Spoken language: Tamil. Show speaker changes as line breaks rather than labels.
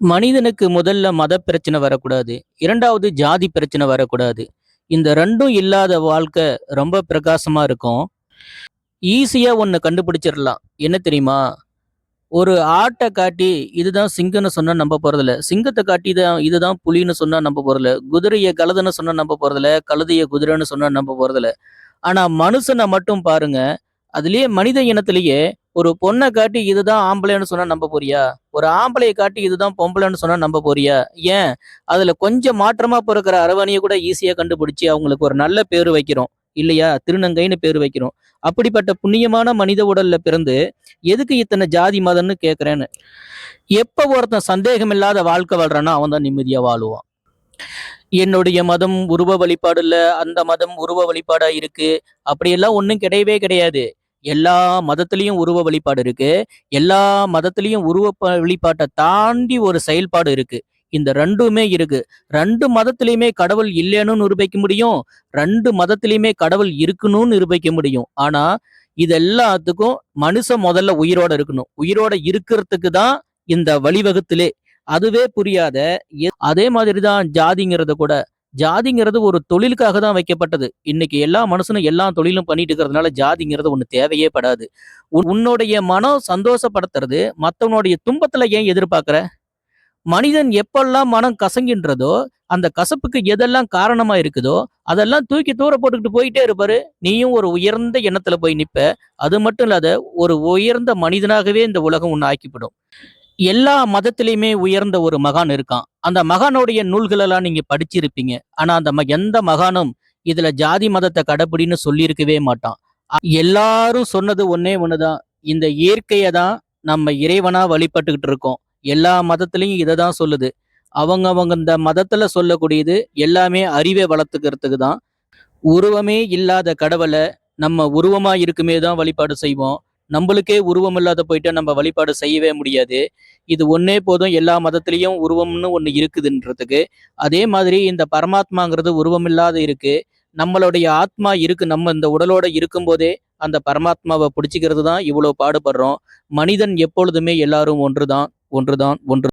மனிதனுக்கு முதல்ல மத பிரச்சனை வரக்கூடாது. இரண்டாவது ஜாதி பிரச்சனை வரக்கூடாது. இந்த ரெண்டும் இல்லாத வாழ்க்கை ரொம்ப பிரகாசமா இருக்கும். ஈஸியா ஒன்று கண்டுபிடிச்சிடலாம் என்ன தெரியுமா? ஒரு ஆட்டை காட்டி இதுதான் சிங்கம்னு சொன்னா நம்ப போறதில்ல. சிங்கத்தை காட்டி தான் இதுதான் புலின்னு சொன்னா நம்ப போறதில்ல. குதிரைய கழுதுன்னு சொன்னா நம்ப போறதில்ல. கழுதைய குதிரைன்னு சொன்னா நம்ப போறதில்ல. ஆனா மனுஷனை மட்டும் பாருங்க. அதுலேயே மனித இனத்திலேயே ஒரு பொண்ணை காட்டி இதுதான் ஆம்பளைன்னு சொன்னா நம்ப போறியா? ஒரு ஆம்பளைய காட்டி இதுதான் பொம்பளைன்னு சொன்னா நம்ப போறியா? ஏன்? அதுல கொஞ்சம் மாற்றமா பிறக்கிற அரவணையை கூட ஈஸியா கண்டுபிடிச்சு அவங்களுக்கு ஒரு நல்ல பேர் வைக்கிறோம். இல்லையா? திருநங்கைன்னு பேர் வைக்கிறோம். அப்படிப்பட்ட புண்ணியமான மனித உடல்ல பிறந்து எதுக்கு இத்தனை ஜாதி, மதம்னு கேட்குறேன்னு எப்ப ஒருத்தன் சந்தேகம் இல்லாத வாழ்க்கை வாழ்றானோ அவன் தான் நிம்மதியா வாழுவான். என்னுடைய மதம் உருவ வழிபாடு இல்ல. அந்த மதம் உருவ வழிபாடா இருக்கு. அப்படியெல்லாம் ஒன்றும் கிடையவே கிடையாது. எல்லா மதத்துலேயும் உருவ வழிபாடு இருக்கு. எல்லா மதத்துலேயும் உருவ வழிபாட்டை தாண்டி ஒரு செயல்பாடு இருக்கு. இந்த ரெண்டுமே இருக்கு. ரெண்டு மதத்திலையுமே கடவுள் இல்லைன்னு நிரூபிக்க முடியும். ரெண்டு மதத்திலையுமே கடவுள் இருக்கணும்னு நிரூபிக்க முடியும். ஆனா, இது எல்லாத்துக்கும் மனுஷன் முதல்ல உயிரோட இருக்கணும். உயிரோட இருக்கிறதுக்கு தான் இந்த வழிவகுத்திலே அதுவே புரியாத எ அதே மாதிரி தான் ஜாதிங்கிறத கூட. ஜாதிங்கிறது ஒரு தொழிலுக்காக தான் வைக்கப்பட்டது. இன்னைக்கு எல்லா மனுஷனும் எல்லா தொழிலும் பண்ணிட்டு இருக்கிறதுனால ஜாதிங்கிறது ஒன்று தேவையே படாது. உன்னுடைய மனம் சந்தோஷப்படுத்துறது மற்றவனுடைய துன்பத்தில் ஏன் எதிர்பார்க்குற மனிதன் எப்பெல்லாம் மனம் கசங்கின்றதோ, அந்த கசப்புக்கு எதெல்லாம் காரணமா இருக்குதோ, அதெல்லாம் தூக்கி தூர போட்டுக்கிட்டு போயிட்டே இருப்பாரு நீயும் ஒரு உயர்ந்த எண்ணத்துல போய் நிற்ப அது மட்டும் இல்லாத ஒரு உயர்ந்த மனிதனாகவே இந்த உலகம் ஒன்று ஆக்கிவிடும். எல்லா மதத்திலையுமே உயர்ந்த ஒரு மகான் இருக்கான். அந்த மகானுடைய நூல்களெல்லாம் நீங்க படிச்சிருப்பீங்க. ஆனா அந்த ம எந்த மகானும் இதுல ஜாதி மதத்தை கடப்பிடின்னு சொல்லியிருக்கவே மாட்டான். எல்லாரும் சொன்னது ஒன்னே ஒண்ணுதான். இந்த இயற்கையை தான் நம்ம இறைவனா வழிபட்டுக்கிட்டு இருக்கோம். எல்லா மதத்திலையும் இதை தான் சொல்லுது. அவங்க அவங்க இந்த மதத்துல சொல்லக்கூடியது எல்லாமே அறிவை வளர்த்துக்கிறதுக்கு தான். உருவமே இல்லாத கடவுளை நம்ம உருவமா இருக்குமே தான் வழிபாடு செய்வோம். நம்மளுக்கே உருவம் இல்லாத போயிட்டு நம்ம வழிபாடு செய்யவே முடியாது. இது ஒன்னே போதும் எல்லா மதத்திலையும் உருவம்னு ஒன்று இருக்குதுன்றதுக்கு. அதே மாதிரி இந்த பரமாத்மாங்கிறது உருவமில்லாத இருக்கு. நம்மளுடைய ஆத்மா இருக்கு. நம்ம இந்த உடலோட இருக்கும்போதே அந்த பரமாத்மாவ பிடிச்சிக்கிறது தான் இவ்வளோ பாடுபடுறோம். மனிதன் எப்பொழுதுமே எல்லாரும் ஒன்றுதான் ஒன்றுதான் ஒன்று